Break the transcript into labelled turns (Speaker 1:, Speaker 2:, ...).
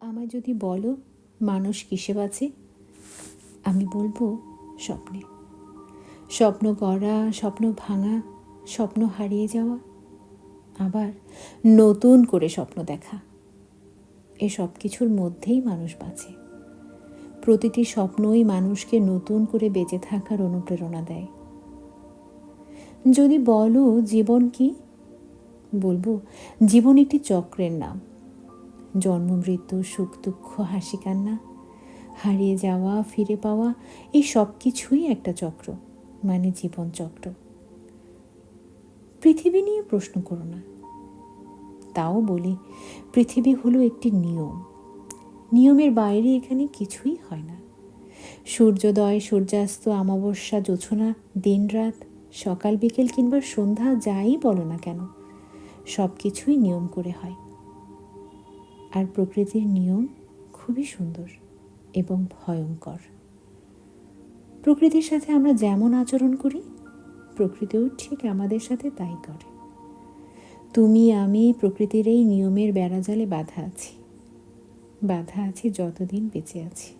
Speaker 1: আমায় যদি বলো মানুষ কিসে বাঁচে, আমি বলব স্বপ্নে। স্বপ্ন গড়া, স্বপ্ন ভাঙা, স্বপ্ন হারিয়ে যাওয়া, আবার নতুন করে স্বপ্ন দেখা। এ সব কিছুর মধ্যেই মানুষ বাঁচে। প্রতিটি স্বপ্নই মানুষকে নতুন করে বেঁচে থাকার অনুপ্রেরণা দেয়। যদি বলো জীবন কি, বলব জীবন একটি চক্রের নাম। জন্ম, মৃত্যু, সুখ, দুঃখ, হাসি, কান্না, হারিয়ে যাওয়া, ফিরে পাওয়া, এই সব কিছুই একটা চক্র মানে জীবন চক্র। পৃথিবী নিয়ে প্রশ্ন করো না। তাও বলি, পৃথিবী হলো একটি নিয়ম। নিয়মের বাইরে এখানে কিছুই হয় না। সূর্যোদয়, সূর্যাস্ত, অমাবস্যা জোছনা দিনরাত, সকাল, বিকেল কিংবা সন্ধ্যা, যাই বলো না কেন সব কিছুই নিয়ম করে হয়। আর প্রকৃতির নিয়ম খুবই সুন্দর এবং ভয়ঙ্কর। প্রকৃতির সাথে আমরা যেমন আচরণ করি, প্রকৃতিও ঠিক আমাদের সাথে তাই করে। তুমি, আমি প্রকৃতির এই নিয়মের বেড়াজালে বাধা আছি। বাধা আছি যতদিন বেঁচে আছি।